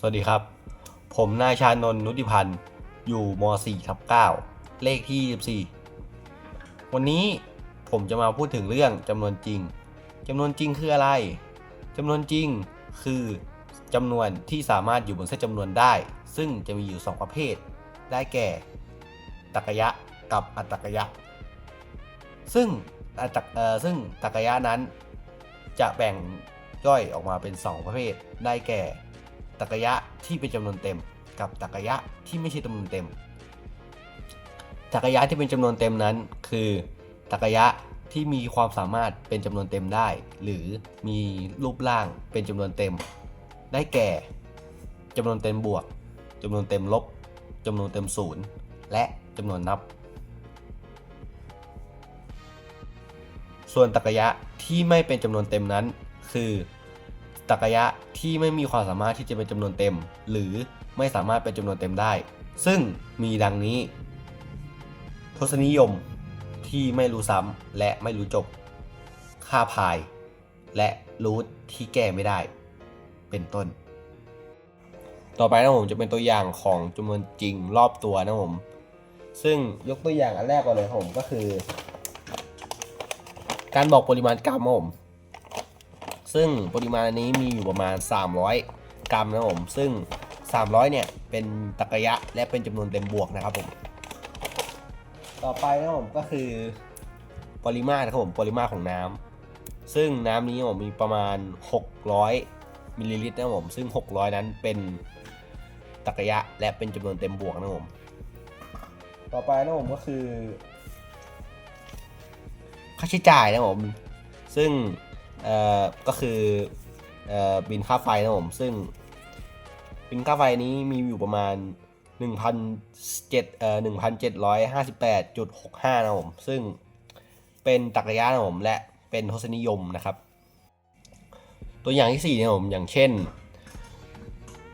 สวัสดีครับ ผมนายชานนท์นุติพันธ์ อยู่ม .4 ทับ9เลขที่ 24 วันนี้ผมจะมาพูดถึงเรื่องจำนวนจริงจำนวนจริงคืออะไรจำนวนจริงคือจำนวนที่สามารถอยู่บนเส้นจำนวนได้ ซึ่งจะมีอยู่ 2 ประเภท ได้แก่ตรกยะกับอัตรกยะ ซึ่งอัตเอ่อซึ่งตรรกยะนั้น จะแบ่งย่อยออกมาเป็น 2 ประเภท ได้แก่ ตรรกะยะที่เป็นจำนวนเต็ม กับตรรกะยะที่ไม่ใช่จำนวนเต็มตรรกะยะที่เป็นจำนวนเต็มนั้น คือตรรกะยะที่มีความสามารถเป็นจำนวนเต็มได้ หรือมีรูปร่างเป็นจำนวนเต็ม ได้แก่จำนวนเต็มบวกจำนวนเต็มลบจำนวนเต็มศูนย์และจำนวนนับ ส่วนตรรกะยะที่ไม่เป็นจำนวนเต็มนั้น คือ ตรรกยะที่ไม่มีความสามารถที่จะเป็นจำนวนเต็ม หรือไม่สามารถเป็นจำนวนเต็มได้ ซึ่งมีดังนี้ ทศนิยมที่ไม่รู้ซ้ำและไม่รู้จบ ค่าพาย และรูทที่แก้ไม่ได้ เป็นต้น ต่อไปนะผมจะเป็นตัวอย่างของจำนวนจริงรอบตัวนะผม ซึ่งยกตัวอย่างอันแรกก่อนเลยผมก็คือ การบอกปริมาณกรัมผม ซึ่งปริมาณนี้มีอยู่ประมาณ 300 กรัมนะครับผม ซึ่ง 300 เนี่ย เป็นตรรกะยะและเป็นจำนวนเต็มบวกนะครับผม ต่อไปนะผมก็คือ ปริมาตรนะครับผมปริมาตรของน้ำซึ่งน้ำนี้ผมมีประมาณ 600มิลลิลิตรนะครับผม ซึ่ง 600 นั้นเป็นตรรกะยะและเป็นจำนวนเต็มบวกนะครับผม ต่อไปนะผมก็คือ ค่าใช้จ่ายนะครับผม ซึ่ง เอ่อก็คือเอ่อบินค่าไฟนะผม ซึ่ง บินค่าไฟนี้มีอยู่ประมาณ 1,700เอ่อ1,758.65 นะครับผม ซึ่งเป็นตรรกะยะนะผม และเป็นทศนิยมนะครับ ตัวอย่างที่4นะผม อย่างเช่น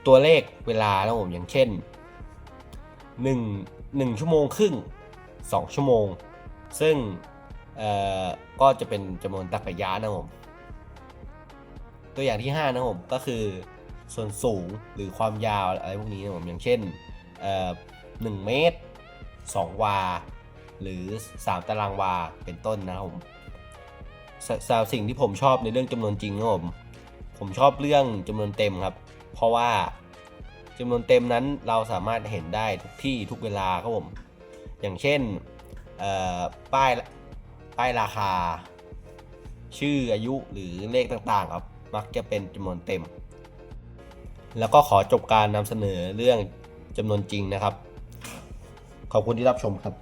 ตัวเลขเวลานะผม อย่างเช่น 1 1 ชั่วโมงครึ่ง 2 ชั่วโมง ซึ่งก็จะเป็นจำนวนตรรกะยะนะผม ตัวอย่างที่ 5 นะผมก็คือส่วนสูงหรือความยาวอะไรพวกนี้นะผมอย่างเช่นเอ่อ1เมตร 2 วา หรือ 3 ตารางวาเป็นต้นนะครับผมสสาวสิ่งที่ผมชอบในเรื่องจำนวนจริงนะผมผมชอบเรื่องจำนวนเต็มครับ เพราะว่าจำนวนเต็มนั้นเราสามารถเห็นได้ทุกที่ทุกเวลาครับผมอย่างเช่นป้ายป้ายราคา ชื่ออายุหรือเลขต่างๆครับ มักจะเป็นจำนวนเต็ม แล้วก็ขอจบการนำเสนอเรื่องจำนวนจริงนะครับ ขอบคุณที่รับชมครับ